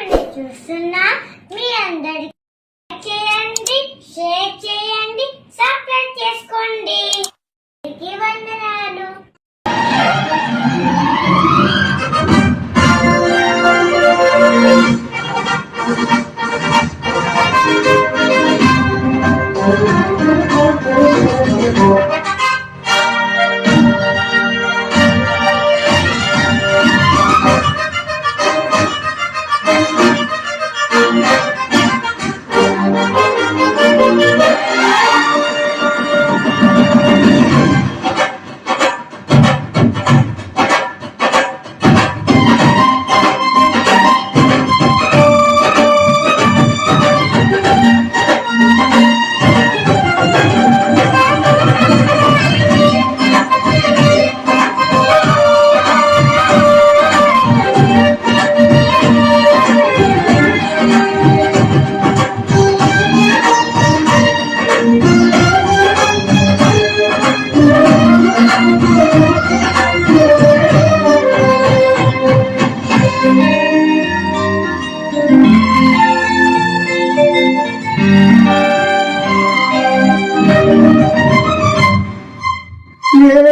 Family చూస్తున్నా. మీ అందరికీ చేయండి షేర్ చేయండి. సబ్స్క్రైబ్ చేసుకోండి. వందనాలు.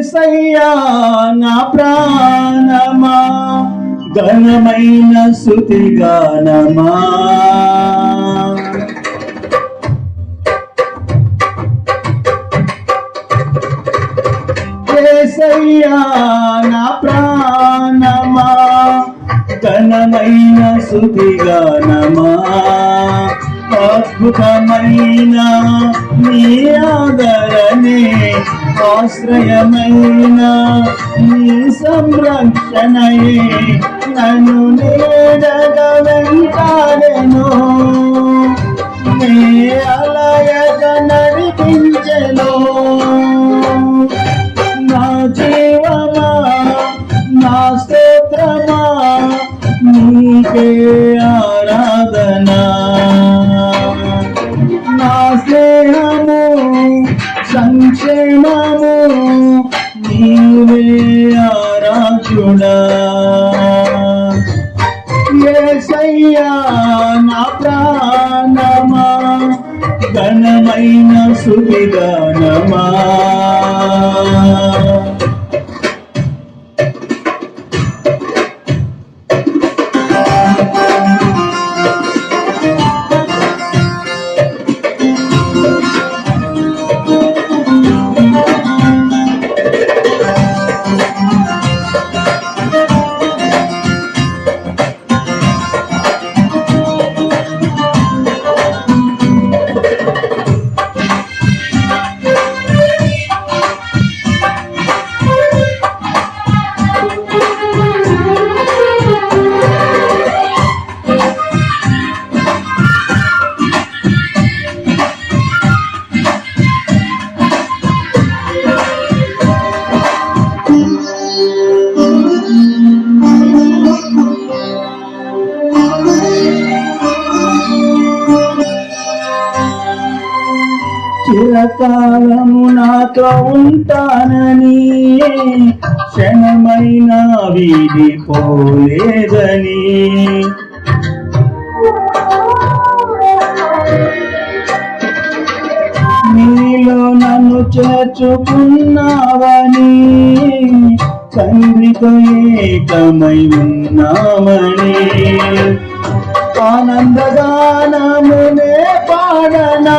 ఏసయ్యా నా ప్రాణమా ఘనమైన శృతిగానమా. ఏసయ్యా నా ప్రాణమా ఘనమైన శృతిగానమా. అద్భుతమైన నీ ఆశ్రయమైన నీ సంరక్షణయే నన్ను నేడగ వెంటాడెను. నీ అలయక నడిపించెను. చిరకాలము ఉంటానని క్షణమైన వీధి పోలేదని నీలో నన్ను చేర్చుకున్నావని తండ్రితో ఏకమై ఉన్నామని. ఆనందగానమునే పాడనా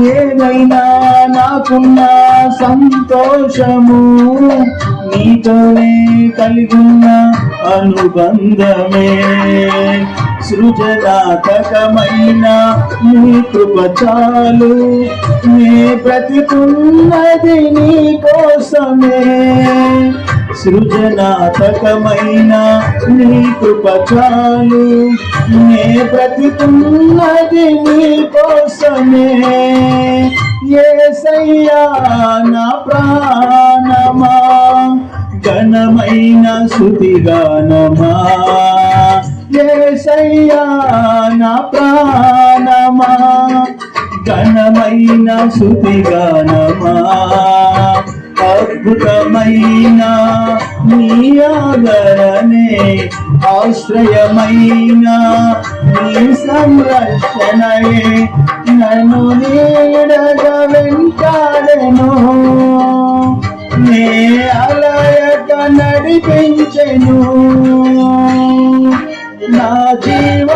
ఏదైనా నాకున్న సంతోషము నీతోనే కలిగున్న అనుబంధమే. సృజనాత్మకమైన నీ కృప చాలు నే బ్రతికున్నది నీ కోసమే. సృజనాత్మకమైన నీ కృపచాలు నే బ్రతుకున్నది నీ కోసమే. ఏసయ్యా నా ప్రాణమా. ఘనమైన శృతిగానమా ఏసయ్యా నా ప్రాణమా. ఘనమైన శృతిగానమా అద్భుతమైన నీ ఆదరణే ఆశ్రయమైన నీ సంరక్షణయే. నన్ను నీడగా వెంటాడెను. నే అలయక నడిపించెను. నా జీవ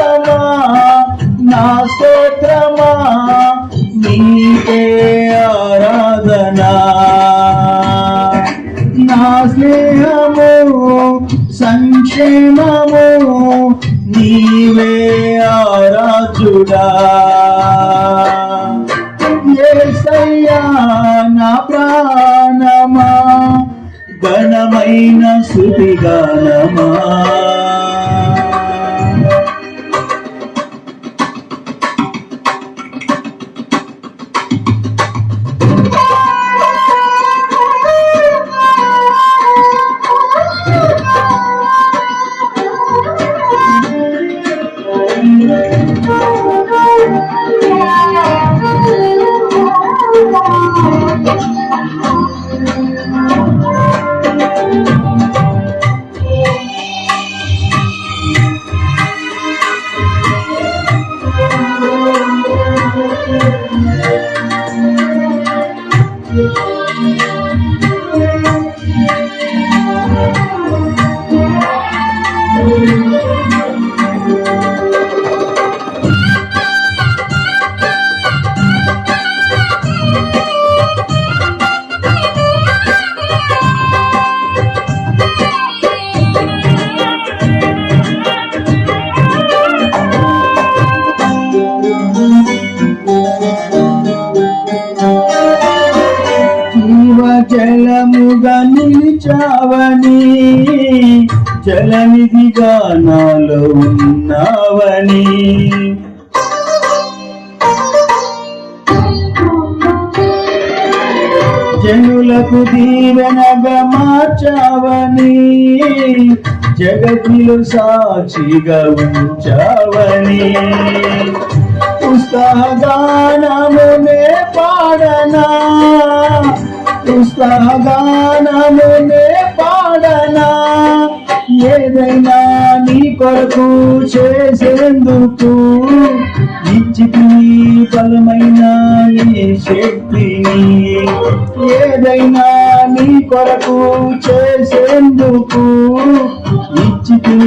ప్రేమము నీవే ఆరాజుడా ఏసయ్యా నా ప్రాణమా ఘనమైన శృతిగానమా. జలనిధిగా నాలో ఉన్నావని. జనులకు దీవెనగా మార్చావని జగతిలో సాక్షిగా ఉంచావని. ఉత్సాహగానమునే పాడనా ఉత్సాహగానమునే పాడనా. ఏదైనా నీ కొరకు చేసేందుకు ఇచ్చితి బలమైన నీ శక్తిని. ఏదైనా నీ కొరకు చేసేందుకు ఇచ్చితి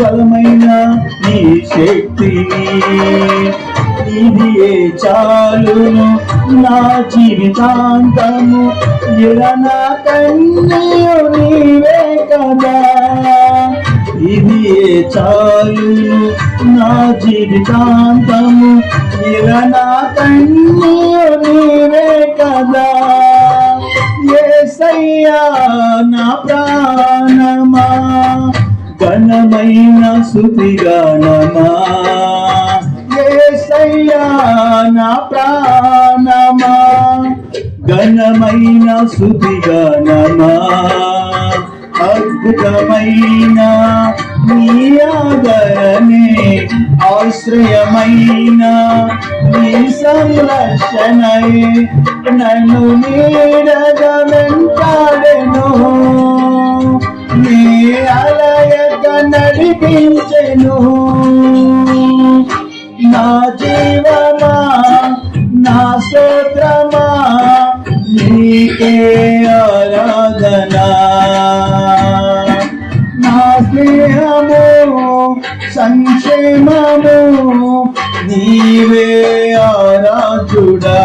బలమైన నీ శక్తిని. ఇదియే చాలును నా జీవితాంతము ఎడన కన్నీయు నీవే కదా. ఇదియే చాలును నా జీవితాంతము ఎడన కన్నీయు నీవే కదా. ఏసయ్యా నా ప్రాణమా ఘనమైన శృతిగానమా. ఏసయ్యా నా ప్రాణమా ఘనమైన శుతి గణమా అద్భుతమైన నీ ఆశ్రయమైన నీ సంరక్షణయే నన్ను నీడగా వెంటాడెను నీ అలయక నడిపించెను. నా జీవమా నా స్తోత్రమా నీకే ఆరాధనా. నా స్నేహము సంక్షేమము నీవే ఆరాధుడా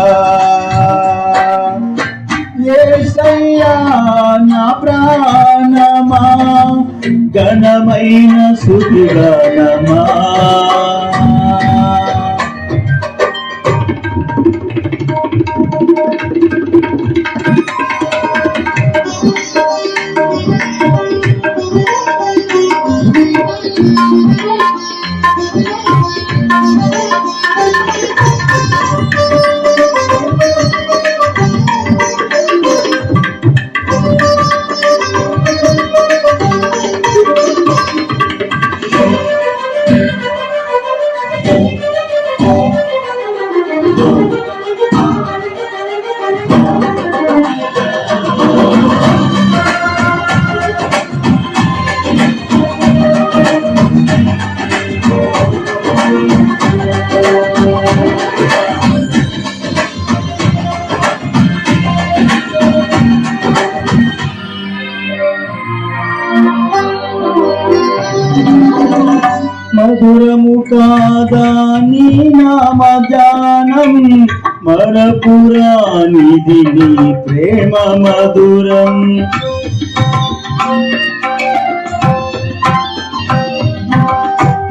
ఏసయ్యా నా ప్రాణమా ఘనమైన సుఖిగణమా మరపురానిది నీ ప్రేమ మధురం.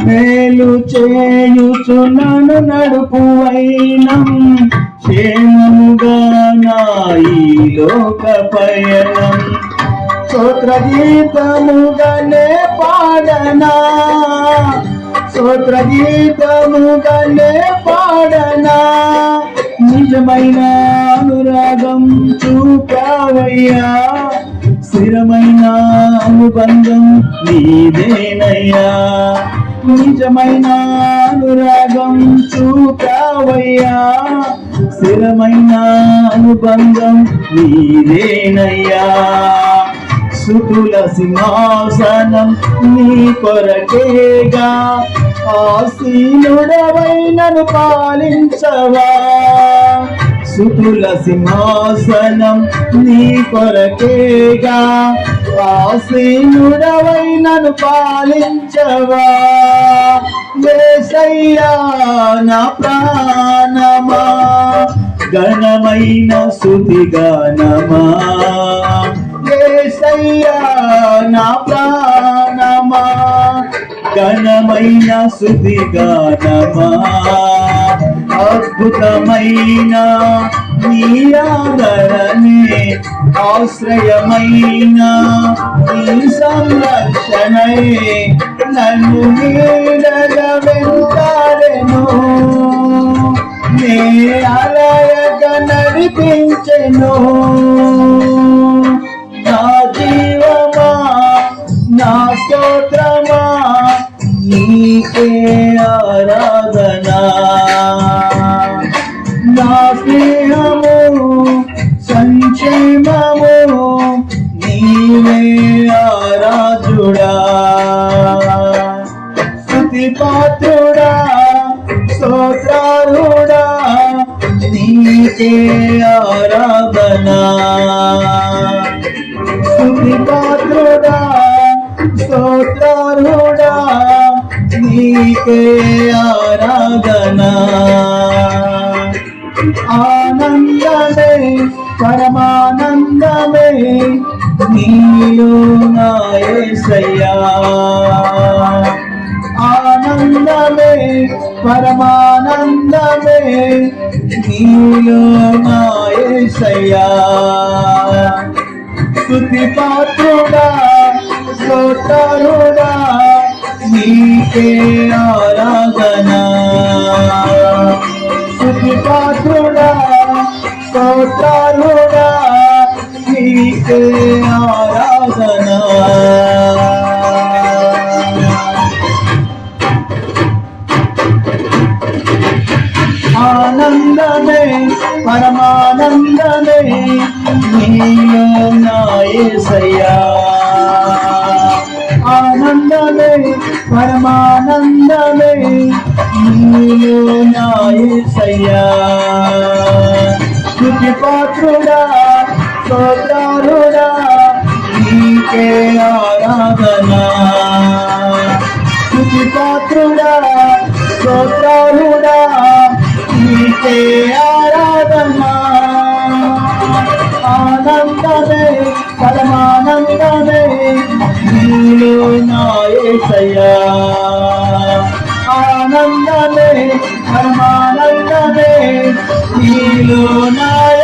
మేలు చేయుచు నన్ను నడుపు వైనం. క్షేమముగా నాయి లోక పయనం. స్తోత్ర గీతముగానే పాడనా? స్తోత్ర గీతముగానే నిజమైన అనురాగం చూపావయ్యా. స్థిరమైన అనుబంధం నీదేనయ్యా. నిజమైన అనురాగం చూపావయ్యా. స్థిరమైన అనుబంధం నీదేనయ్యా. సుతుల సింహాసనం నీ కొరకేగా. ఆసీనుడవై పాలించవా? సుతుల సింహాసనం నీ కొరకేగా. ఆసీనుడవై పాలించవా? వేసయ్యా నా ప్రాణమా? ఘనమైన శుతి గానమా ఏసయ్యా నా ప్రాణమా? ఘనమైన శుతి గానమా? అద్భుతమైన నీరాదరణే ఆశ్రయమైన నీ సంరక్షణే నన్ను నీడల వెళ్తారెను నే అలయక నడిపించెను. ఆరాధనా. నా స్నేహము సంక్షేమము నీవే ఆరాధుడా. స్థుతి పాత్రుడా స్తోత్రారుడా నీకే ఆరాధనా. స్థుతి పాత్రుడా స్తోత్రారుడా నీకే ఆరాధనా. ఆనందమే పరమానందమే నీలో నాయసయ్యా ఆనందమే పరమానందమే నీలో నాయసయ్యా స్తుతి పాత్రుడా స్తోత్రుడా నీకే ఆరాధనా. స్తుతి పాత్రుడా నీకే ఆరాధనా. ఆనందమే పరమానందమే నీలో నాయసయ్యా నాయసయ్యా స్తుతి పాత్రుడా సోదారుడా నీకే ఆరాధనా. స్తుతి పాత్రుడా సోదారుడా నీకే ఆరాధనా. ఆనందమే పరమానందమే నీలో నాయసయ్యా ఆనందమే పరమానందమే నీలో నాయ